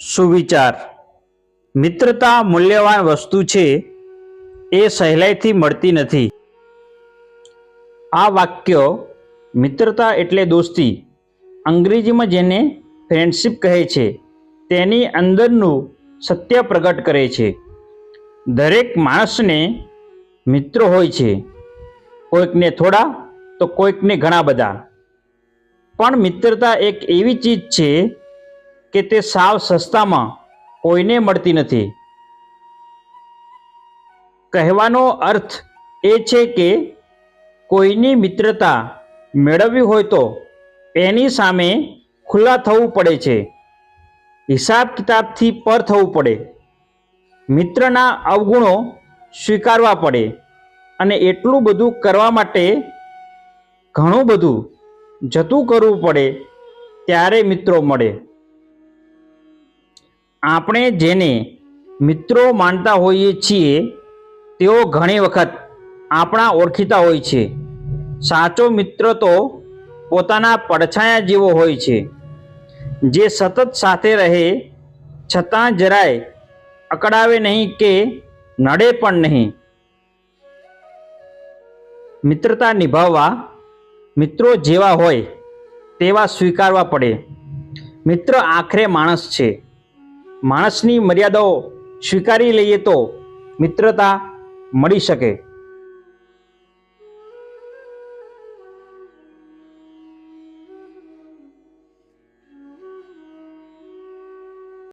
સુવિચાર. મિત્રતા મૂલ્યવાન વસ્તુ છે, એ સહેલાઈથી મળતી નથી. આ વાક્ય મિત્રતા એટલે દોસ્તી, અંગ્રેજીમાં જેને ફ્રેન્ડશિપ કહે છે, તેની અંદરનું સત્ય પ્રગટ કરે છે. દરેક માણસને મિત્રો હોય છે, કોઈકને થોડા તો કોઈકને ઘણા બધા. પણ મિત્રતા એક એવી ચીજ છે કે તે સાવ સસ્તામાં કોઈને મળતી નથી. કહેવાનો અર્થ એ છે કે કોઈની મિત્રતા મેળવવી હોય તો એની સામે ખુલ્લા થવું પડે છે. હિસાબ કિતાબથી પર થવું પડે. મિત્રના અવગુણો સ્વીકારવા પડે અને એટલું બધું કરવા માટે ઘણું બધું જતું કરવું પડે ત્યારે મિત્રો મળે. આપણે જેને મિત્રો માનતા હોઈએ છીએ, તેઓ ઘણી વખત આપણા ઓળખીતા હોય છે. સાચો મિત્ર તો પોતાના પડછાયા જેવો હોય છે. જે સતત સાથે રહે, છતાં જરાય અકળાવે નહીં કે નડે પણ નહીં. મિત્રતા નિભાવવા મિત્રો જેવા હોય, તેવા સ્વીકારવા પડે. મિત્ર આખરે માણસ છે. માણસની મર્યાદાઓ સ્વીકારી લઈએ તો મિત્રતા મળી શકે.